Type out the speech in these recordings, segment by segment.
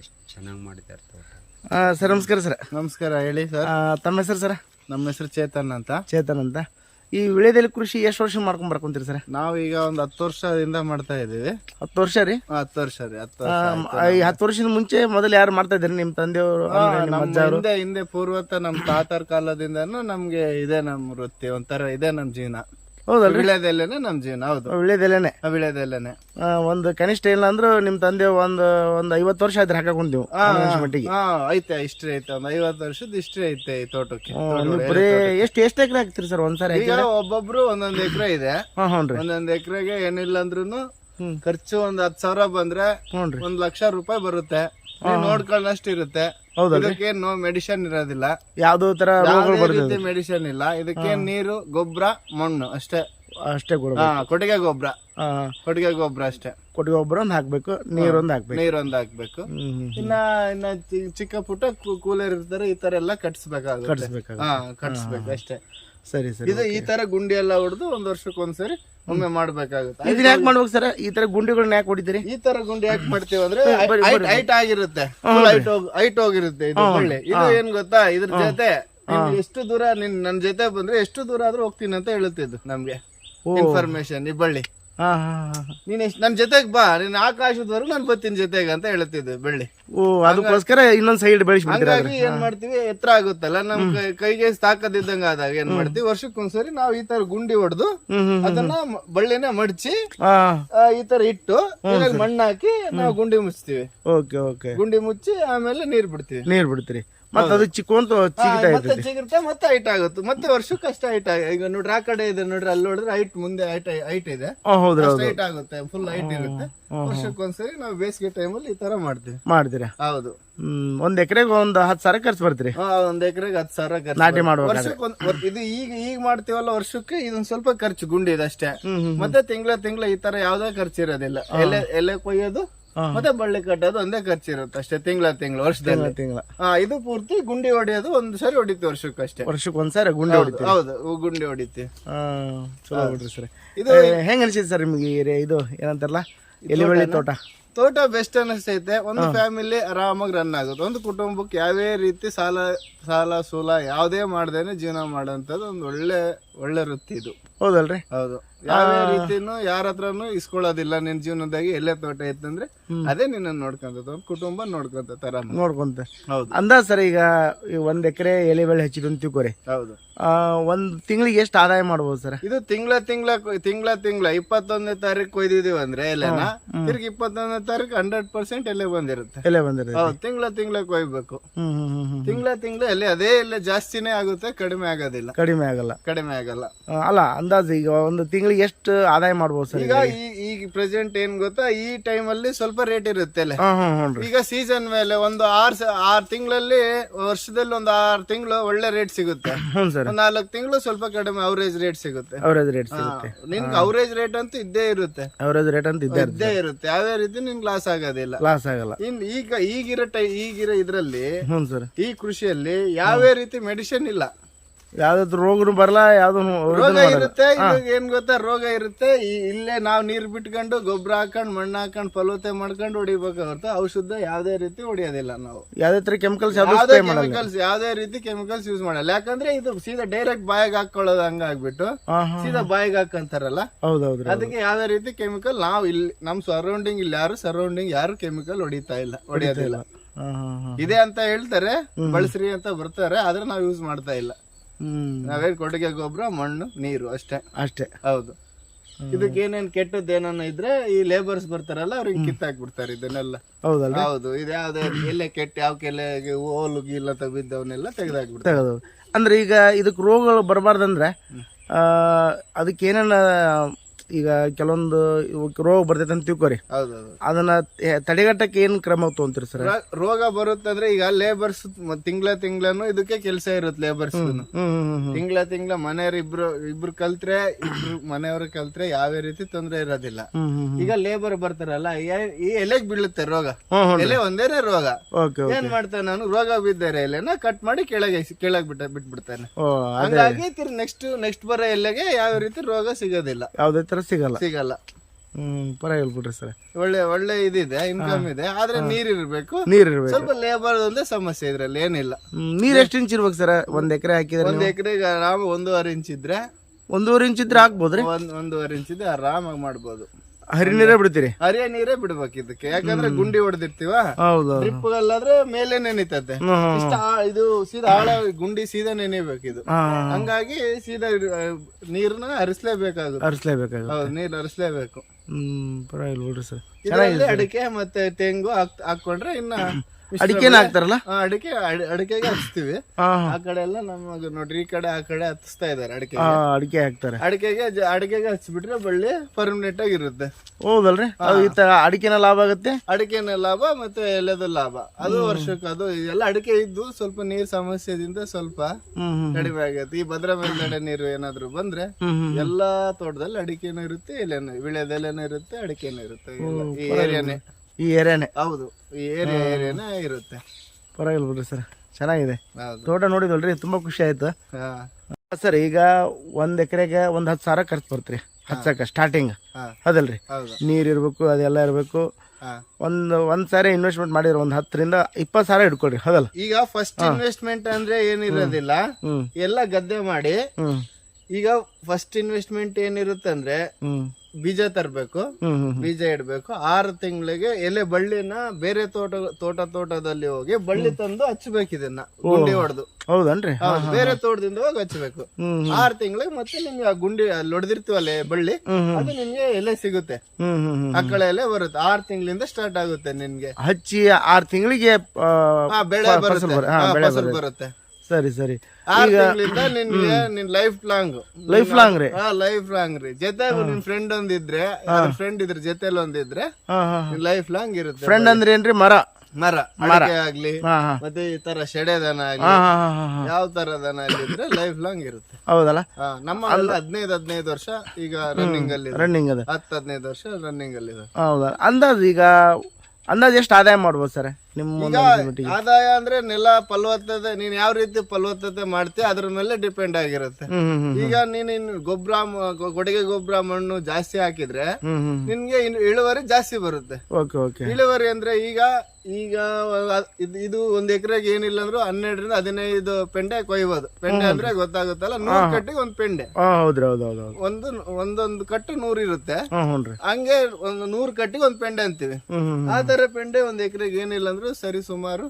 ಎಷ್ಟು ಚೆನ್ನಾಗಿ ಮಾಡಿದ್ದಾರೆ ತೋಟ. ಸರ್ ನಮಸ್ಕಾರ ಸರ್. ನಮಸ್ಕಾರ ಹೇಳಿ ಸರ್. ತಮ್ಮ ಹೆಸರು ಸರ್? ನಮ್ಮ ಹೆಸರು ಚೇತನ್ ಅಂತ. ಚೇತನ್ ಅಂತ. ಈ ವಿಳೆದೆಲೆ ಕೃಷಿ ಎಷ್ಟು ವರ್ಷ ಮಾಡ್ಕೊಂಡ್ ಬರ್ಕೊಂತೀರಿ ಸರ್? ನಾವು ಈಗ ಒಂದು ಹತ್ತು ವರ್ಷದಿಂದ ಮಾಡ್ತಾ ಇದೀವಿ ಹತ್ತು ವರ್ಷ ರೀ? ಹತ್ತು ವರ್ಷ ರೀ ಹತ್ತು. ಈ ಹತ್ತು ವರ್ಷದ ಮುಂಚೆ ಮೊದಲು ಯಾರು ಮಾಡ್ತಾ ಇದ್ರಿ? ನಿಮ್ ತಂದೆಯವರು ಹಿಂದೆ ಪೂರ್ವತ ನಮ್ ತಾತರ ಕಾಲದಿಂದನೂ ನಮ್ಗೆ ಇದೆ ನಮ್ ವೃತ್ತಿ ಒಂಥರ ಇದೆ ನಮ್ ಜೀವನ. ಹೌದಲ್ರಿ? ವಿಳೆದೆಲ್ಲೆನೆ ನಮ್ ಜೀವನ ಹೌದು. ವಿಳೆದೆಲ್ಲೆನೆ ಆ, ಒಂದು ಕನಿಷ್ಠ ಇಲ್ಲ ಅಂದ್ರೂ ನಿಮ್ ತಂದೆ ಒಂದು ಒಂದ್ ಐವತ್ತು ವರ್ಷ ಆದ್ರೆ ಹಾಕೊಂಡಿವ್ ಮಟ್ಟಿಗೆ. ಹಾ ಐತೆ ಇಷ್ಟ್ರಿ ಐತೆ ಒಂದ್ ಐವತ್ತು ವರ್ಷದ ಇಷ್ಟ್ರಿ ಐತೆ ಈ ತೋಟಕ್ಕೆ. ಬರೀ ಎಷ್ಟು ಎಷ್ಟು ಎಕರೆ ಹಾಕ್ತೀರಿ ಸರ್ ಒಂದ್ಸಾರಿ ಈಗ ಒಬ್ಬೊಬ್ರು ಒಂದೊಂದ್ ಎಕರೆ ಇದೆ. ಒಂದೊಂದ್ ಎಕರೆಗೆ ಏನಿಲ್ಲ ಅಂದ್ರೂನು ಖರ್ಚು ಒಂದ್ ಹತ್ ಸಾವಿರ ಬಂದ್ರೆ ಒಂದ್ ಲಕ್ಷ ರೂಪಾಯಿ ಬರುತ್ತೆ. ನೋಡ್ಕೊಳ್ಳೋಷ್ಟು ಇರುತ್ತೆ. ಹೌದಲ್ರಿ? ಇದಕ್ಕೆ ನೋ ಮೆಡಿಸಿನ್ ಇರೋದಿಲ್ಲ. ಯಾವ್ದೋ ತರ ರೋಗಗಳು ಯಾವುದೇ ಬರ್ತದೆ ರೀತಿ ಮೆಡಿಸಿನ್ ಇಲ್ಲ. ಇದಕ್ಕೆ ನೀರು ಗೊಬ್ಬರ ಮಣ್ಣು ಅಷ್ಟೇ. ಅಷ್ಟೇ ಹಾ ಕೊಟ್ಟಿಗೆ ಗೊಬ್ಬರ. ಕೊಟ್ಟಿಗೆ ಗೊಬ್ಬರ ಅಷ್ಟೇ. ಕೊಟ್ಟಿಗೆ ಗೊಬ್ಬರ ಒಂದು ಹಾಕ್ಬೇಕು ನೀರೊಂದು ಹಾಕ್ಬೇಕು. ನೀರೊಂದು ಹಾಕ್ಬೇಕು. ಹ್ಮ್ ಹ್ಮ್ ಇನ್ನ ಇನ್ನ ಚಿ- ಚಿಕ್ಕ ಪುಟ್ಟ ಕೂಲರ್ ಇರ್ತಾರೆ ಈ ತರ ಎಲ್ಲ ಕಟ್ಸ್ಬೇಕಾಗುತ್ತೆ. ಕಟ್ಸ್ಬೇಕಾಗುತ್ತೆ. ಹಾ ಕಟ್ಸ್ಬೇಕು ಅಷ್ಟೇ. ಸರಿ ಸರಿ ಇದು ಈ ತರ ಗುಂಡಿ ಎಲ್ಲ ಹೊಡೆದು ಒಂದ್ ವರ್ಷಕ್ಕೆ ಒಂದ್ಸರಿ ಒಮ್ಮೆ ಮಾಡ್ಬೇಕಾಗುತ್ತೆ. ಇದನ್ನ ಯಾಕೆ ಮಾಡ್ಬೇಕು ಸರ್ ಈ ತರ ಗುಂಡಿಗಳನ್ನ ಯಾಕೆ ಹೊಡಿತೀರಿ? ಈ ತರ ಗುಂಡಿ ಯಾಕೆ ಮಾಡ್ತೀವಿ ಅಂದ್ರೆ ಹೈಟ್ ಆಗಿರುತ್ತೆ. ಹೈಟ್ ಹೋಗಿರುತ್ತೆ ಇದು ಒಳ್ಳೆ. ಇದು ಏನ್ ಗೊತ್ತಾ? ಇದ್ರ ಜೊತೆ ಎಷ್ಟು ದೂರ ನಿನ್ ನನ್ ಜೊತೆ ಬಂದ್ರೆ ಎಷ್ಟು ದೂರ ಆದ್ರೂ ಹೋಗ್ತೀನಿ ಅಂತ ಹೇಳುತ್ತಿದ್ದು ನಮ್ಗೆ. ಇನ್ಫಾರ್ಮೇಶನ್ ಈ ಬಳ್ಳಿ ಹಾ ಹಾ ಹಾ ಹಾ. ನೀನ್ ನನ್ ಜೊತೆಗ್ ಬಾ. ನೀನ್ ಆಕಾಶದವರೆಗೂ ನಾನು ಬತ್ತಿನ ಜೊತೆಗೆ ಅಂತ ಹೇಳುತ್ತಿದ್ದು ಬೆಳ್ಳಿ. ಓ ಅದಕ್ಕೋಸ್ಕರ ಇನ್ನೊಂದ್ ಸೈಡ್ ಬೆಳೆಸ್ಬಿಡ್ತೀರಾ ಹಂಗಾಗಿ ಏನ್ ಮಾಡ್ತೀವಿ? ಎತ್ತರ ಆಗುತ್ತಲ್ಲ? ನಮ್ ಕೈಗೆ ಕೈಗೆ ತಾಕದಿದ್ದಂಗ ಆದಾಗ ಏನ್ ಮಾಡ್ತೀವಿ? ವರ್ಷಕ್ಕೊಂದ್ಸರಿ ನಾವ್ ಈ ತರ ಗುಂಡಿ ಹೊಡೆದು ಅದನ್ನ ಮ- ಬಳ್ಳಿನ ಮಡಚಿ ಹಾ. ಆ, ಈ ತರ ಇಟ್ಟು ಇದ್ರಲ್ಲಿ ಮಣ್ಣು ಹಾಕಿ ನಾವು ಗುಂಡಿ ಮುಚ್ತೀವಿ. Okay okay. ಗುಂಡಿ ಮುಚ್ಚಿ ಆಮೇಲೆ ನೀರ್ ಬಿಡ್ತೀವಿ. ನೀರ್ ಬಿಡ್ತೀರಿ. ಮತ್ತೆ ಅದು ಚಿಕ್ಕೊಂತ ಚಿಗಿರುತ್ತೆ ಚಿಗಿತಾ ಮತ್ತೆ ಇರ್ತೈತಿ ಚಿಗುರುತ್ತೆ ಮತ್ತೆ ಹೈಟ್ ಆಗುತ್ತೆ. ಮತ್ತೆ ವರ್ಷಕ್ಕೆ ಅಷ್ಟೇ ಹೈಟ್ ಈಗ ನೋಡ್ರಿ ಆ ಕಡೆ ಇದೆ ನೋಡ್ರಿ ಅಲ್ಲಿ ನೋಡಿದ್ರೆ ಹೈಟ್ ಮುಂದೆ ಹೈಟ್ ಹೈಟ್ ಇದೆ. ಹಾ ಹೌದ್ರಿ ಹೌದು. ಹೈಟ್ ಆಗುತ್ತೆ ಫುಲ್ ಹೈಟ್ ಇರುತ್ತೆ. ವರ್ಷಕ್ಕೊಂದ್ಸರಿ ನಾವು ಬೇಸಿಗೆ ಟೈಮಲ್ಲಿ ಈ ತರ ಮಾಡ್ತೀವಿ. ಮಾಡ್ತೀರಾ? ಹೌದು. ಹ್ಮ್ ಒಂದ್ ಎಕರೆಗೆ ಒಂದ್ ಹತ್ತು ಸಾವಿರ ಖರ್ಚು ಬರ್ತೀರಿ? ಆ, ಒಂದ್ ಎಕರೆಗೆ ಹತ್ತು ಸಾವಿರ ಖರ್ಚು ನಾಟಿ. ಮಾಡ್ಬೇಕಾದ್ರೆ. ವರ್ಷಕ್ಕೆ ಒಂದ್- ಇದು ಈಗ ಈಗ ಮಾಡ್ತೀವಲ್ಲ ವರ್ಷಕ್ಕೆ ಇದೊಂದ್ ಸ್ವಲ್ಪ ಖರ್ಚು ಗುಂಡಿ ಇದೆ ಹ್ಮ್. ಮತ್ತೆ ತಿಂಗಳ ತಿಂಗಳ ಈ ತರ ಯಾವ್ದೇ ಖರ್ಚು ಇರೋದಿಲ್ಲ. ಎಲೆ ಎಲೆ ಕೊಯ್ಯೋದು ಮತ್ತೆ ಬಳ್ಳಿ ಕಟ್ಟೋದು ಒಂದೇ ಖರ್ಚು ಇರುತ್ತೆ ಅಷ್ಟೇ ತಿಂಗಳ ತಿಂಗಳ ವರ್ಷದಲ್ಲಿ. ತಿಂಗಳ ಹಾ ಇದು ಪೂರ್ತಿ ಗುಂಡಿ ಹೊಡೆಯೋದು ಒಂದ್ ಸರಿ ಹೊಡಿತು ವರ್ಷಕ್ಕೆ ಅಷ್ಟೇ. ವರ್ಷಕ್ಕೆ ಒಂದ್ಸಾರಿ ಗುಂಡಿ ಹೊಡಿತೀರಿ ಹೌದು ಗುಂಡಿ ಹೊಡಿತಿ ಚಲೋ ಬಿಡ್ರಿ ಸರ್. ಇದು ಹೆಂಗ್ ಅನ್ಸಿದೆ ಸರ್ ನಿಮ್ಗೆ ಈ ಇದು ಏನಂತಾರಲ್ಲ? ಎಲಿಬಳ್ಳಿ ತೋಟ ತೋಟ? ಬೆಸ್ಟ್ ಅನಿಸ್ತೈತೆ. ಒಂದು ಫ್ಯಾಮಿಲಿ ಆರಾಮಾಗಿ ರನ್ ಆಗುತ್ತೆ. ಒಂದು ಕುಟುಂಬಕ್ಕೆ ಯಾವ್ಯಾವ ರೀತಿ ಸಾಲ ಸಾಲ ಸೂಲ ಯಾವುದೇ ಮಾಡ್ದೇನೆ ಜೀವನ ಮಾಡೋಂಥದ್ದು ಒಂದು ಒಳ್ಳೆ ಒಳ್ಳೆ ವೃತ್ತಿ ಇದು. ಹೌದಲ್ರಿ? ಹೌದು. ಯಾವೇ ರೀತಿನೂ ಯಾರ ಹತ್ರನು ಇಸ್ಕೊಳ್ಳೋದಿಲ್ಲ ನಿನ್ ಜೀವನದಾಗಿ ಎಲ್ಲೇ ತೋಟ ಇತ್ತಂದ್ರೆ ಅದೇ ನಿನ್ನ ನೋಡ್ಕೊಂತ ಒಂದು ಕುಟುಂಬ ನೋಡ್ಕೊಂತ ತರ ನೋಡ್ಕೊಂತ. ಹೌದು. ಅಂದಾಜ್ ಸರ್ ಈಗ ಒಂದ್ ಎಕರೆ ಎಲೆ ಬೆಳೆ ಅಂತ ತಿಳ್ಕೊರಿ. ಹೌದು. ಆ, ಒಂದ್ ತಿಂಗಳಿಗೆ ಎಷ್ಟು ಆದಾಯ ಮಾಡ್ಬೋದು ಸರ್? ಇದು ತಿಂಗಳ ತಿಂಗಳ ತಿಂಗಳ ತಿಂಗಳ ಇಪ್ಪತ್ತೊಂದನೇ ತಾರೀಕು ಕೊಯ್ದಿದೀವಿ ಅಂದ್ರೆ ಎಲೆನ ತಿರ್ಗಿ ಇಪ್ಪತ್ತೊಂದನೇ ತಾರೀಕು ಹಂಡ್ರೆಡ್ ಪರ್ಸೆಂಟ್ ಎಲೆ ಬಂದಿರುತ್ತೆ. ಎಲೆ ಬಂದಿರುತ್ತೆ. ಹೌದು ತಿಂಗಳ ತಿಂಗಳ ಕೊಯ್ಬೇಕು. ತಿಂಗಳ ತಿಂಗಳ ಎಲೆ ಅದೇ ಎಲೆ ಜಾಸ್ತಿನೇ ಆಗುತ್ತೆ ಕಡಿಮೆ ಆಗೋದಿಲ್ಲ. ಕಡಿಮೆ ಆಗಲ್ಲ. ಕಡಿಮೆ ಆಗಲ್ಲ. ಅಲ್ಲ ಅಂದಾಜು ಈಗ ಒಂದು ತಿಂಗಳಿಗೆ ಎಷ್ಟು ಆದಾಯ ಮಾಡ್ಬೋದು ಸರ್ ಈಗ ಈ ಈಗ ಪ್ರೆಸೆಂಟ್ ಏನ್ ಗೊತ್ತಾ? ಈ ಟೈಮ್ ಅಲ್ಲಿ ಸ್ವಲ್ಪ ರೇಟ್ ಇರುತ್ತೆ ಎಲೆ ಹ್ಞೂ ಈಗ ಸೀಸನ್ ಮೇಲೆ ಒಂದು ಆರ್ ಸ- ಆರ್ ತಿಂಗಳಲ್ಲಿ ವರ್ಷದಲ್ಲಿ ಒಂದು ಆರ್ ತಿಂಗಳು ಒಳ್ಳೆ ರೇಟ್ ಸಿಗುತ್ತೆ. ಹ್ಞೂ ಸರ್. ಒಂದ್ ನಾಲ್ಕು ತಿಂಗಳು ಸ್ವಲ್ಪ ಕಡಿಮೆ ಅವರೇಜ್ ರೇಟ್ ಸಿಗುತ್ತೆ. ಅವರೇಜ್ ರೇಟ್ ಸಿಗುತ್ತೆ. ನಿನ್ಗೆ ಅವರೇಜ್ ರೇಟ್ ಅಂತೂ ಇದ್ದೇ ಇರುತ್ತೆ. ಅವರೇಜ್ ರೇಟ್ ಅಂತ ಇದ್ದೇ ಇದ್ದೇ ಇರುತ್ತೆ ಯಾವ್ಯಾವ ರೀತಿ ನಿಮ್ಗೆ ಲಾಸ್ ಆಗೋದಿಲ್ಲ. ಲಾಸ್ ಆಗಲ್ಲ. ಇನ್ ಈಗ ಈಗಿರೋ ಟೈ ಈಗಿರೋ ಇದ್ರಲ್ಲಿ ಹ್ಞೂ ಸರ್. ಈ ಕೃಷಿಯಲ್ಲಿ ಯಾವ್ಯಾವ ರೀತಿ ಮೆಡಿಸಿನ್ ಇಲ್ಲ. ಯಾವ್ದಾದ್ರು ರೋಗನು ಬರಲ್ಲ ಯಾವ್ದು ರೋಗ ಇರುತ್ತೆ ಇದು ಏನ್ ಗೊತ್ತಾ? ರೋಗ ಇರುತ್ತೆ ಈ- ಇಲ್ಲೇ ನಾವ್ ನೀರ್ ಬಿಟ್ಕೊಂಡು ಗೊಬ್ಬರ ಹಾಕೊಂಡು ಮಣ್ಣು ಹಾಕೊಂಡು ಫಲವತ್ತೆ ಮಾಡ್ಕೊಂಡು ಹೊಡಿಬೇಕು ಹೊರತು ಔಷಧ ಯಾವ್ದೇ ರೀತಿ ಹೊಡಿಯೋದಿಲ್ಲ ನಾವು. ಯಾವ್ದೇ ತರ ಕೆಮಿಕಲ್ಸ್ ಯಾವ್ದು ಯಾವ್ದೇ ಸ್ಪ್ರೇ ಮಾಡಲ್ಲ. ಕೆಮಿಕಲ್ಸ್ ಯಾವ್ದೇ ರೀತಿ ಕೆಮಿಕಲ್ಸ್ ಯೂಸ್ ಮಾಡಲ್ಲ. ಯಾಕಂದ್ರೆ ಇದು ಸೀದಾ ಡೈರೆಕ್ಟ್ ಬಾಯಿಗೆ ಹಾಕೊಳ್ಳೋದು ಹಂಗಾಗ್ಬಿಟ್ಟು ಹಾ ಹಾ ಸೀದಾ ಬಾಯಿಗೆ ಹಾಕಂತಾರಲ್ಲ? ಹೌದೌದ್ರಿ ಅದಕ್ಕೆ ಯಾವ್ದೇ ರೀತಿ ಕೆಮಿಕಲ್ ನಾವು ಇಲ್ಲಿ ನಮ್ ಸರೌಂಡಿಂಗ್ ಇಲ್ಲಿ ಯಾರು ಸರೌಂಡಿಂಗ್ ಯಾರು ಕೆಮಿಕಲ್ ಹೊಡಿತಾ ಇಲ್ಲ ಹೊಡಿಯೋದಿಲ್ಲ. ಹಾ ಹಾ ಹಾ. ಇದೆ ಅಂತ ಹೇಳ್ತಾರೆ ಬಳಸ್ರಿ ಅಂತ ಬರ್ತಾರೆ ಆದ್ರೆ ನಾವು ಯೂಸ್ ಮಾಡ್ತಾ ಇಲ್ಲ. ಹ್ಮ್. ನಾವೇ ಕೊಟ್ಟಿಗೆ ಗೊಬ್ಬರ ಮಣ್ಣು ನೀರು ಅಷ್ಟೇ. ಅಷ್ಟೇ. ಹೌದು. ಇದಕ್ಕೆ ಏನೇನ್ ಕೆಟ್ಟದ್ದು ಏನನ್ನ ಇದ್ರೆ ಈ ಲೇಬರ್ಸ್ ಬರ್ತಾರಲ್ಲ ಅವ್ರಿಗೆ ಕಿತ್ತಾಕ್ಬಿಡ್ತಾರೆ ಇದನ್ನೆಲ್ಲ. ಹೌದಲ್ಲ ಹೌದು. ಇದು ಯಾವ್ದೇ ಎಲ್ಲ ಕೆಟ್ಟ ಯಾವ ಕೆಲೆ ಓಲು ಗೀಲ ತೆಗೆದವನ್ನೆಲ್ಲ ತೆಗೆದಾಕ್ಬಿಡ್ತಾರೆ. ಬಿಡ್ತಾರೆ ಅಂದ್ರೆ ಈಗ ಇದಕ್ಕೆ ರೋಗಗಳು ಬರಬಾರ್ದಂದ್ರೆ ಆ, ಅದಕ್ಕೆ ಏನೇನ ಈಗ ಕೆಲವೊಂದು ರೋಗ ಬರ್ತೈತೆ ಅಂತ ತಿಳ್ಕೊರಿ. ಹೌದೌದು. ಅದನ್ನ ತೆ- ತಡೆಗಟ್ಟಕ್ಕೆ ಏನ್ ಕ್ರಮ ತಗೊಂತೀರಿ ಸರ್? ರೋಗ ರೋಗ ಬರುತ್ತಂದ್ರೆ ಈಗ ಲೇಬರ್ಸ್ ತಿಂಗಳ ತಿಂಗಳನು ಇದಕ್ಕೆ ಕೆಲಸ ಇರುತ್ತೆ ಲೇಬರ್ಸ್ ಹ್ಮ್ ಹ್ಮ್ ಹ್ಮ್ ತಿಂಗಳ ತಿಂಗಳ ಮನೆಯವ್ರ ಇಬ್ರು ಇಬ್ರು ಕಲ್ತ್ರೆ ಇಬ್ರು ಮನೆಯವ್ರ ಕಲ್ತ್ರೆ ಯಾವ ರೀತಿ ತೊಂದ್ರೆ ಇರೋದಿಲ್ಲ. ಹ್ಮ್ ಹ್ಮ್ ಹ್ಮ್. ಈಗ ಲೇಬರ್ ಬರ್ತಾರಲ್ಲ ಈ ಎಲೆಗ್ ಬೀಳುತ್ತೆ ರೋಗ. ಹ್ಮ್ ಹ್ಮ್. ಎಲೆ ಒಂದೇನೆ ರೋಗ. ಓಕೆ ಏನ್ ಮಾಡ್ತಾನೆ ನಾನು? ರೋಗ ಬಿದ್ದರೆ ಎಲೆನ ಕಟ್ ಮಾಡಿ ಕೆಳಗೆ ಕೆಳಗ್ ಬಿಟ್ಟ ಬಿಟ್ಬಿಡ್ತಾನೆ. ಓ ಅದೇ. ಹಂಗಾಗಿ ನೆಕ್ಸ್ಟ್ ನೆಕ್ಸ್ಟ್ ಬರೋ ಎಲೆಗೆ ಯಾವ ರೀತಿ ರೋಗ ಸಿಗೋದಿಲ್ಲ. ಯಾವ್ದೇ ತರ ಸಿಗಲ್ಲ. ಸಿಗಲ್ಲ. ಹ್ಮ್ ಪರವಾಗಿಲ್ಲ ಬಿಡ್ರಿ ಸರ್. ಒಳ್ಳೆ ಒಳ್ಳೆ ಇದಿದೆ ಇನ್ಕಮ್ ಇದೆ. ಆದ್ರೆ ನೀರ್ ಇರ್ಬೇಕು ನೀರ್ ಇರ್ಬೇಕು ಸ್ವಲ್ಪ ಲೇಬರ್ ಒಂದೇ ಸಮಸ್ಯೆ ಇದ್ರಲ್ಲಿ ಏನಿಲ್ಲ. ಹ್ಮ್, ನೀರ್ ಎಷ್ಟು ಇಂಚ್ ಇರ್ಬೇಕು ಸರ್? ಒಂದ್ ಎಕರೆ ಹಾಕಿದ್ರೆ ಒಂದ್ ಎಕರೆಗೆ ಆರಾಮ ಒಂದೂವರೆ ಇಂಚ್ ಇದ್ರೆ ಒಂದೂವರೆ ಇಂಚ್ ಇದ್ರೆ ಹಾಕ್ಬೋದ್ರಿ? ಒಂದ್ ಒಂದೂವರೆ ಇಂಚ್ ಇದ್ರೆ ಆರಾಮಾಗಿ ಮಾಡ್ಬೋದು. ಹರಿ ನೀರೇ ಬಿಡ್ತೀರಿ? ಹರಿಯ ನೀರೇ ಬಿಡ್ಬೇಕು ಇದಕ್ಕೆ. ಯಾಕಂದ್ರೆ ಗುಂಡಿ ಹೊಡೆದಿರ್ತೀವ? ಹೌದು ಡ್ರಿಪ್ ಅಲ್ಲಾದ್ರೆ ಮೇಲೆ ನೆನಿತತೆ ಇಷ್ಟ ಆ- ಇದು ಸೀದಾ ಆಳ ಗುಂಡಿ ಸೀದಾ ನೆನಿಬೇಕು ಇದು. ಹಾ ಹಂಗಾಗಿ ಸೀದಾ ನೀರ್ನ ಹರಿಸ್ಲೇಬೇಕಾಗುತ್ತೆ. ಹರಿಸ್ಲೇಬೇಕಾಗ ಹೌದು ನೀರ್ ಹರಿಸ್ಲೇಬೇಕು. ಹ್ಮ್ ಪರವಾಗಿಲ್ಲ ಬಿಡ್ರಿ ಸರ್. ಇದರಲ್ಲಿ ಅಡಿಕೆ ಮತ್ತೆ ತೆಂಗು ಹಾಕ್- ಹಾಕೊಂಡ್ರೆ ಇನ್ನ ಅಡಿಕೆನ ಹಾಕ್ತಾರಲ್ಲ ಅಡಿಕೆ ಅಡಿ- ಅಡಿಕೆಗೆ ಹಚ್ತೀವಿ. ಆ ಕಡೆ ಎಲ್ಲ ನಮಗೆ ನೋಡ್ರಿ ಈ ಕಡೆ ಆ ಕಡೆ ಹಚ್ತಾ ಇದಾರೆ ಅಡಿಕೆ ಹಾ ಅಡಿಕೆ ಹಾಕ್ತಾರೆ. ಅಡಿಕೆಗೆ ಜ- ಅಡಿಕೆಗೆ ಹಚ್ಬಿಟ್ರೆ ಬಳ್ಳಿ ಪರ್ಮನೆಂಟ್ ಆಗಿರುತ್ತೆ ಹೌದಲ್ರಿ? ಅದು ಈ ತರ ಅಡಿಕೆನ ಲಾಭ ಆಗುತ್ತೆ? ಅಡಿಕೆನ ಲಾಭ ಮತ್ತೆ ಎಲೆದು ಲಾಭ. ಅದು ವರ್ಷಕ್ಕೆ ಅದು ಎಲ್ಲ ಅಡಿಕೆ ಇದ್ದು ಸ್ವಲ್ಪ ನೀರ್ ಸಮಸ್ಯೆದಿಂದ ಸ್ವಲ್ಪ ಹ್ಮ್ ಹ್ಮ್ ಕಡಿಮೆ ಆಗತ್ತೆ. ಈ ಭದ್ರಾ ಮೇಲ್ಗಡೆ ನೀರು ಏನಾದ್ರು ಬಂದ್ರೆ ಹ್ಮ್ ಹ್ಮ್ ಎಲ್ಲಾ ತೋಟದಲ್ಲಿ ಅಡಿಕೆನೂ ಇರುತ್ತೆ ಎಲೆನೂ ವಿಳೆದೆಲೆನೂ ಇರುತ್ತೆ ಅಡಿಕೆನೂ ಇರುತ್ತೆ ಎಲ್ಲ. ಈ ಏರಿಯಾನೇ. ಈ ಏರಿಯಾನೆ? ಹೌದು ಈ ಏರಿಯಾ ಏರಿಯಾನೇ ಇರುತ್ತೆ. ಪರವಾಗಿಲ್ಲ ಬಿಡ್ರಿ ಸರ್ ಚೆನ್ನಾಗಿದೆ. ಹೌದು. ತೋಟ ನೋಡಿದಲ್ರಿ ತುಂಬಾ ಖುಷಿ ಆಯ್ತು. ಸರ್ ಈಗ ಒಂದ್ ಎಕರೆಗೆ ಒಂದ್ ಹತ್ತು ಸಾವಿರ ಖರ್ಚು ಬರ್ತ್ರಿ ಹಚ್ಚಕ ಸ್ಟಾರ್ಟಿಂಗ್ ಅದಲ್ರಿ ನೀರ್ ಇರ್ಬೇಕು ಅದೆಲ್ಲ ಇರ್ಬೇಕು. ಒಂದ್ ಒಂದ್ ಸಾರಿ ಇನ್ವೆಸ್ಟ್ಮೆಂಟ್ ಮಾಡಿದ್ರೆ ಒಂದ್ ಹತ್ತರಿಂದ ಇಪ್ಪತ್ತು ಸಾವಿರ ಇಟ್ಕೊಳ್ರಿ ಹೌದಲ್ಲ? ಈಗ ಫಸ್ಟ್ ಇನ್ವೆಸ್ಟ್ಮೆಂಟ್ ಅಂದ್ರೆ ಏನಿರೋದಿಲ್ಲ ಎಲ್ಲಾ ಎಲ್ಲ ಗದ್ದೆ ಮಾಡಿ ಈಗ ಫಸ್ಟ್ ಇನ್ವೆಸ್ಟ್ಮೆಂಟ್ ಏನಿರುತ್ತೆ ಅಂದ್ರೆ ಬೀಜ ತರಬೇಕು ಬೀಜ ಇಡಬೇಕು. ಆರು ತಿಂಗಳಿಗೆ ಎಲೆ ಬಳ್ಳಿನ ಬೇರೆ ತೋಟ ತೋಟ ತೋಟದಲ್ಲಿ ಹೋಗಿ ಬಳ್ಳಿ ತಂದು ಹಚ್ಬೇಕು ಇದನ್ನ ಗುಂಡಿ ಹೊಡೆದು. ಹೌದನ್ರಿ? ಬೇರೆ ತೋಟದಿಂದ ಹೋಗಿ ಹಚ್ಬೇಕು. ಆರು ತಿಂಗಳಿಗೆ ಮತ್ತೆ ನಿಮ್ಗೆ ಆ ಗುಂಡಿ ಅಲ್ಲಿ ಹೊಡೆದಿರ್ತೀವಲ್ಲ ಬಳ್ಳಿ ಅದು ನಿಮ್ಗೆ ಎಲೆ ಸಿಗುತ್ತೆ. ಅಕ್ಕಳ ಎಲೆ ಬರುತ್ತೆ. ಆರು ತಿಂಗಳಿಂದ ಸ್ಟಾರ್ಟ್ ಆಗುತ್ತೆ ನಿನ್ಗೆ ಹಚ್ಚಿ ಆರು ತಿಂಗಳಿಗೆ ಬೆಳೆ ಬರುತ್ತೆ. ಬರುತ್ತೆ. ಸರಿ ಸರಿ. ಆರು ತಿಂಗಳಿಂದ ನಿನ್ಗೆ ನಿನ್ ಲೈಫ್ ಲಾಂಗ್ ಲೈಫ್ ಲಾಂಗ್ ರೀ. ಹಾ ಲೈಫ್ ಲಾಂಗ್ ರೀ. ಜೊತೆ ನಿನ್ ಫ್ರೆಂಡ್ ಒಂದಿದ್ರೆ ಫ್ರೆಂಡ್ ಇದ್ರ ಜೊತೆಲಿ ಒಂದಿದ್ರೆ ಲೈಫ್ ಲಾಂಗ್ ಇರುತ್ತೆ ಫ್ರೆಂಡ್ ಅಂದ್ರೆ ಏನ್ರಿ? ಮರ. ಮರ. ಮರ. ಆಗ್ಲಿ ಮತ್ತೆ ಈ ತರ ಶೆಡೆದನ ಆಗ್ಲಿ ಯಾವ ತರ ದನ ಇದ್ರೆ ಲೈಫ್ ಲಾಂಗ್ ಇರುತ್ತೆ. ಹೌದಲ್ಲ? ನಮ್ಮ ಹದಿನೈದು ಹದಿನೈದು ವರ್ಷ ಈಗ ರನ್ನಿಂಗ್ ಅಲ್ಲಿ. ರನ್ನಿಂಗ್ ಅದ. ಹತ್ತು ಹದಿನೈದು ವರ್ಷ ರನ್ನಿಂಗ್ ಅಲ್ಲಿ ಹೌದಾ ಅಂದಾಜ್ ಈಗ ಅಂದಾಜ್ ಎಷ್ಟು ಆದಾಯ ಮಾಡ್ಬೋದು ಸರ್? ನಿಮ್ಮ ಆದಾಯ ಅಂದ್ರೆ ನೆಲ ಫಲವತ್ತತೆ ನೀನ್ ಯಾವ ರೀತಿ ಫಲವತ್ತತೆ ಮಾಡ್ತೀಯ ಅದ್ರ ಮೇಲೆ ಡಿಪೆಂಡ್ ಆಗಿರುತ್ತೆ. ಈಗ ನೀನ್ ಗೊಬ್ಬರ ಕೊಡುಗೆ ಗೊಬ್ಬರ ಮಣ್ಣು ಜಾಸ್ತಿ ಹಾಕಿದ್ರೆ ನಿನ್ಗೆ ಇಳುವರಿ ಜಾಸ್ತಿ ಬರುತ್ತೆ. ಇಳುವರಿ ಅಂದ್ರೆ ಈಗ ಈಗ ಇದು ಒಂದ್ ಎಕರೆಗೆ ಏನಿಲ್ಲ ಅಂದ್ರೂ ಹನ್ನೆರಡರಿಂದ ಹದಿನೈದು ಪೆಂಡೆ ಕೊಯ್ಬೋದು. ಪೆಂಡೆ ಅಂದ್ರೆ ಗೊತ್ತಾಗುತ್ತಲ್ಲ ನೂರ್ ಕಟ್ಟಿಗೆ ಒಂದ್ ಪೆಂಡೆ. ಒಂದು ಒಂದೊಂದು ಕಟ್ಟು ನೂರ್ ಇರುತ್ತೆ. ಹಂಗೆ ಒಂದು ನೂರ್ ಕಟ್ಟಿಗೆ ಒಂದ್ ಪೆಂಡೆ ಅಂತೀವಿ. ಆ ತರ ಪೆಂಡೆ ಒಂದ್ ಎಕರೆಗೆ ಏನಿಲ್ಲ ಅಂದ್ರೂ ಸರಿ ಸುಮಾರು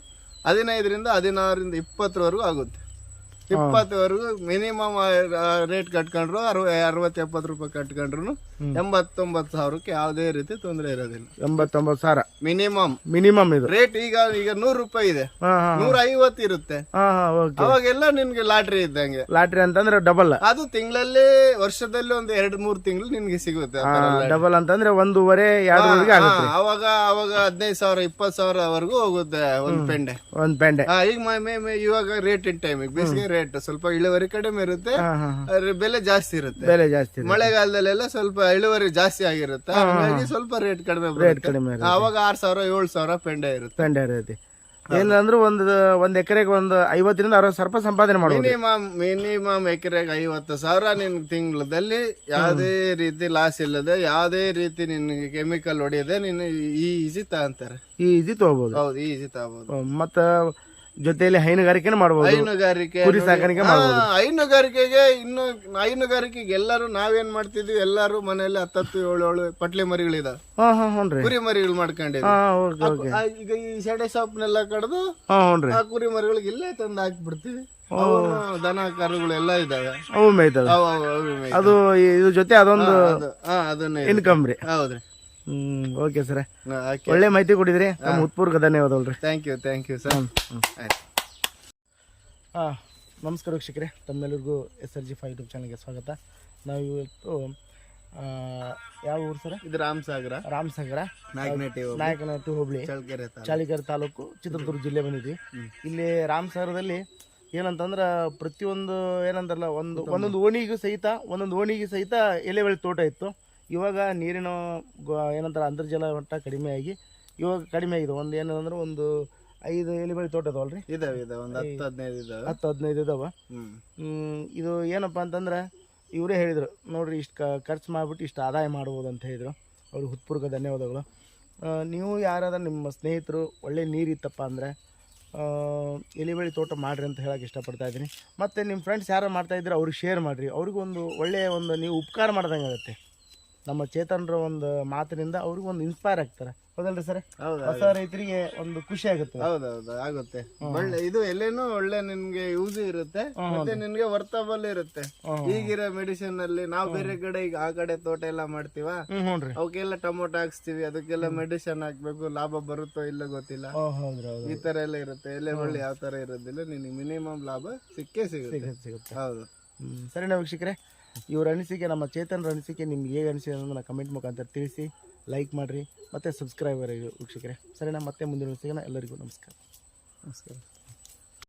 ಹದಿನೈದರಿಂದ ಹದಿನಾರರಿಂದ ಇಪ್ಪತ್ತರವರೆಗೂ ಆಗುತ್ತೆ. ಇಪ್ಪತ್ತವರೆಗೂ ಮಿನಿಮಮ್ ರೇಟ್ ಕಟ್ಕೊಂಡ್ರು ಅರವ ಅರವತ್ತು ಎಪ್ಪತ್ತು ರೂಪಾಯಿ ಕಟ್ಕೊಂಡ್ರು ಎಂಬತ್ತೊಂಬತ್ತು ಸಾವಿರಕ್ಕೆ ಯಾವುದೇ ರೀತಿ ತೊಂದರೆ ಇರೋದಿಲ್ಲ. ಎಂಬತ್ತೊಂಬತ್ತು ಸಾವಿರ. ಮಿನಿಮಮ್ ಮಿನಿಮಮ್ ಇದು. ರೇಟ್ ಈಗ ಈಗ ನೂರು ರೂಪಾಯಿ ಇದೆ. ನೂರ ಐವತ್ತು ಇರುತ್ತೆ. ಅವಾಗೆಲ್ಲ ನಿನ್ಗೆ ಲಾಟ್ರಿ ಇದ್ದಂಗೆ. ಲಾಟ್ರಿ ಅಂತಂದ್ರೆ ಡಬಲ್ ಅದು ತಿಂಗಳಲ್ಲಿ ವರ್ಷದಲ್ಲಿ ಒಂದು ಎರಡ್ ಮೂರ್ ತಿಂಗಳು ನಿನ್ಗೆ ಸಿಗುತ್ತೆ. ಡಬಲ್ ಅಂತಂದ್ರೆ ಒಂದೂವರೆ ಅವಾಗ ಅವಾಗ ಹದಿನೈದು ಸಾವಿರ ಇಪ್ಪತ್ತು ಸಾವಿರವರೆಗೂ ಹೋಗುತ್ತೆ ಒಂದ್ ಪೆಂಡೆ. ಒಂದ್ ಪೆಂಡೆ. ಈಗ ಮೈ- ಮೈ- ಮೈ- ಇವಾಗ ರೇಟ್ ಇನ್ ಟೈಮ್ ಬೇಸಿಗೆ ರೇಟ್ ಸ್ವಲ್ಪ ಇಳುವರಿ ಕಡಿಮೆ ಇರುತ್ತೆ ಬೆಲೆ ಜಾಸ್ತಿ ಇರುತ್ತೆ. ಬೆಲೆ ಜಾಸ್ತಿ ಮಳೆಗಾಲದಲ್ಲೆಲ್ಲ ಸ್ವಲ್ಪ ಇಳುವರಿ ಜಾಸ್ತಿ ಆಗಿರುತ್ತೆ. ಹಾಗಾಗಿ ಸ್ವಲ್ಪ ರೇಟ್ ಕಡಿಮೆ ರೇಟ್ ಕಡಿಮೆ ಇರುತ್ತೆ. ಅವಾಗ ಆರ್ ಸಾವಿರ ಏಳು ಸಾವಿರ ಪೆಂಡೆ ಇರುತ್ತೆ. ಪೆಂಡೆ ಇರುತ್ತೆ. ಏನಂದ್ರೆ ಒಂದು ಒಂದ್ ಎಕರೆಗೆ ಒಂದು ಐವತ್ತರಿಂದ ಅರವತ್ತು ಸಾವಿರ ರೂಪಾಯಿ ಸಂಪಾದನೆ ಮಾಡಿ ಮಿನಿಮಮ್ ಮಿನಿಮಮ್ ಎಕರೆಗೆ ಐವತ್ತು ಸಾವಿರ ನಿನ್ ತಿಂಗಳಲ್ಲಿ ಯಾವುದೇ ರೀತಿ ಲಾಸ್ ಇಲ್ಲದೆ ಯಾವುದೇ ರೀತಿ ನಿನ್ಗೆ ಕೆಮಿಕಲ್ ಹೊಡೆಯದೆ ನೀನು ಈಸಿ ತಗೊಂತಾರೆ. ಈಜಿ ತಗೋಬಹುದು ಹೌದು ಈಜಿ ತಗೋಬಹುದು ಮತ್ತ ಜೊತೆಯಲ್ಲಿ ಹೈನುಗಾರಿಕೆನೂ ಮಾಡ್ಬೋದು. ಹೈನುಗಾರಿಕೆ ಕುರಿ ಸಾಕಾಣಿಕೆ ಹಾ, ಹೈನುಗಾರಿಕೆಗೆ ಇನ್ನು ಹೈನುಗಾರಿಕೆಗೆ ಎಲ್ಲರೂ ನಾವೇನ್ ಮಾಡ್ತಿದ್ವಿ? ಎಲ್ಲಾರು ಮನೆಯಲ್ಲಿ ಹತ್ತತ್ತು ಏಳು ಏಳು ಪಟ್ಲಿ ಮರಿಗಳಿದಾವೆ. ಹಾ ಹಾ ಕುರಿ ಮರಿಗಳು ಮಾಡ್ಕೊಂಡಿದ್ವಿ. ಹಾ ಓಕೆ ಓಕೆ. ಆ, ಈಗ ಈ ಸೆಡೆ ಸೊಪ್ಪನ್ನೆಲ್ಲ ಕಡ್ದು ಹಾ ಆ ಕುರಿ ಮರಿಗಳಿಗೆ ಇಲ್ಲೇ ತಂದು ಹಾಕ್ಬಿಡ್ತೀವಿ. ಬಿಡ್ತೀವಿ ದನ ಕರುಗಳೆಲ್ಲ ಇದಾವೆ ಅವು ಮೇಯ್ತದ ಅವು ಅವು ಅವು ಮೇಯ್ತವೆ. ಅದು ಇದ್ರ ಜೊತೆ ಅದೊಂದು ಅದು- ಹಾ ಅದನ್ನೇ ಇದೆ. ಇನ್ಕಮ್ ರೀ. ಹೌದ್ರಿ. ಹ್ಮ್. Okay sir. ಒಳ್ಳೆ ಮಾಹಿತಿ ಕೊಟ್ಟಿದ್ರಿ. ನಮ್ಮ ಉತ್ಪೂರ್ಗ ಧನ್ಯವಾದಗಳು thank you thank you sir ಆಯ್ತು. ಹಾಂ ನಮಸ್ಕಾರ ವೀಕ್ಷಕರೇ. ತಮ್ಮೆಲ್ಲರಿಗೂ S L G five YouTube ಚಾನಲ್ಗೆ ಸ್ವಾಗತ. ನಾವು ಇವತ್ತು ಆ, ಯಾವ ಊರು ಸರ್? ಇದು ರಾಮಸಾಗರ. ರಾಮಸಾಗರ. ನಾಗನಟ್ಟಿ ನಾಯಕನಹಟ್ಟಿ ಹೋಬಳಿ. ಚಳ್ಳಕೆರೆ ತಾಲೂಕು. ಚಾಲಿಕೆರೆ ತಾಲೂಕು ಚಿತ್ರದುರ್ಗ ಜಿಲ್ಲೆ ಬಂದಿದ್ವಿ. ಇಲ್ಲಿ ರಾಮಸಾಗರದಲ್ಲಿ ಏನಂತಂದ್ರೆ ಪ್ರತಿಯೊಂದು ಏನಂತಾರಲ್ಲ ಒಂದು ಒಂದೊಂದು ಓಣಿಗೂ ಸಹಿತ ಒಂದೊಂದು ಓಣಿಗೆ ಸಹಿತ ಎಲೆ ಬೆಳೆ ತೋಟ ಇತ್ತು. ಇವಾಗ ನೀರಿನ ಗೊ- ಏನಂತಾರೆ ಅಂತರ್ಜಲ ಮಟ್ಟ ಕಡಿಮೆ ಆಗಿ ಇವಾಗ ಕಡಿಮೆ ಆಗಿದೆ. ಒಂದು ಏನಂದ್ರೆ ಒಂದು ಐದು ಎಲೆ ಬೆಳೆ ತೋಟ ಅದಾವಲ್ರಿ ಇದಾವೆ ಇದಾವೆ. ಒಂದು ಹತ್ತು ಹದಿನೈದು ಇದಾವೆ. ಹತ್ತು ಹದಿನೈದು ಇದಾವ. ಇದು ಏನಪ್ಪ ಅಂತಂದ್ರೆ ಇವರೇ ಹೇಳಿದರು ನೋಡ್ರಿ ಇಷ್ಟು ಖರ್ಚು ಮಾಡಿಬಿಟ್ಟು ಇಷ್ಟು ಆದಾಯ ಮಾಡ್ಬೋದು ಅಂತ ಹೇಳಿದರು. ಅವ್ರಿಗೆ ಹೃತ್ಪೂರ್ವಕ ಧನ್ಯವಾದಗಳು. ನೀವು ಯಾರಾದ್ರೂ ನಿಮ್ಮ ಸ್ನೇಹಿತರು ಒಳ್ಳೆ ನೀರಿತ್ತಪ್ಪ ಅಂದರೆ ಎಲಿಬೆಳಿ ತೋಟ ಮಾಡಿರಿ ಅಂತ ಹೇಳೋಕೆ ಇಷ್ಟಪಡ್ತಾ ಇದ್ದೀನಿ. ಮತ್ತು ನಿಮ್ಮ ಫ್ರೆಂಡ್ಸ್ ಯಾರು ಮಾಡ್ತಾ ಇದ್ರೆ ಅವ್ರಿಗೆ ಶೇರ್ ಮಾಡಿರಿ. ಅವ್ರಿಗೊಂದು ಒಳ್ಳೆಯ ಒಂದು ನೀವು ಉಪಕಾರ ಮಾಡ್ದಂಗೆ ಆಗುತ್ತೆ ನಮ್ಮ ಚೇತನರ ಒಂದು ಮಾತಿನಿಂದ ಅವ್ರಿಗೆ ಒಂದು ಇನ್ಸ್ಪೈರ್ ಆಗ್ತಾರೆ. ಹೌದಲ್ರಿ ಸರ್? ಹೌದು ಹೊಸ ರೈತರಿಗೆ ಒಂದು ಖುಷಿ ಆಗುತ್ತೆ. ಹೌದೌದು ಆಗುತ್ತೆ. ಒಳ್ಳೆ ಇದು ಎಲ್ಲೇನು ಒಳ್ಳೆ ನಿನ್ಗೆ ಯೂಸ್ ಇರುತ್ತೆ. ಮತ್ತೆ ನಿನ್ಗೆ ವರ್ತಬಲ್ ಇರುತ್ತೆ. ಈಗಿರೋ ಮೆಡಿಸಿನ್ ಅಲ್ಲಿ ನಾವ್ ಬೇರೆ ಕಡೆ ಈಗ ಆ ಕಡೆ ತೋಟ ಎಲ್ಲ ಮಾಡ್ತೀವ? ಅವಕ್ಕೆಲ್ಲ ಟೊಮೊಟೊ ಹಾಕ್ಸ್ತೀವಿ ಅದಕ್ಕೆಲ್ಲ ಮೆಡಿಸಿನ್ ಹಾಕ್ಬೇಕು ಲಾಭ ಬರುತ್ತೋ ಇಲ್ಲ ಗೊತ್ತಿಲ್ಲ. ಈ ತರ ಎಲ್ಲ ಇರುತ್ತೆ. ಎಲೆ ಒಳ್ಳೆ ಯಾವ ತರ ಇರೋದಿಲ್ಲ ನಿನ್ಗೆ ಮಿನಿಮಮ್ ಲಾಭ ಸಿಕ್ಕೇ ಸಿಗುತ್ತೆ. ಹೌದು. ಸರಿ ವೀಕ್ಷಕರೇ ಇವ್ರ ಅನಿಸಿಕೆ, ನಮ್ಮ ಚೇತನರ ಅನಿಸಿಕೆ ನಿಮ್ಗೆ ಹೇಗೆ ಅನಿಸಿದೆ ಅನ್ನೋದನ್ನ ಕಮೆಂಟ್ ಮುಖಾಂತರ ತಿಳಿಸಿ ಲೈಕ್ ಮಾಡಿರಿ, ಮತ್ತು ಸಬ್ಸ್ಕ್ರೈಬರ್ ವೀಕ್ಷಕರೇ. ಸರಿನಾ, ಮತ್ತೆ ಮುಂದಿನ ಸಿಗೋಣ ಎಲ್ಲರಿಗೂ ನಮಸ್ಕಾರ. ನಮಸ್ಕಾರ.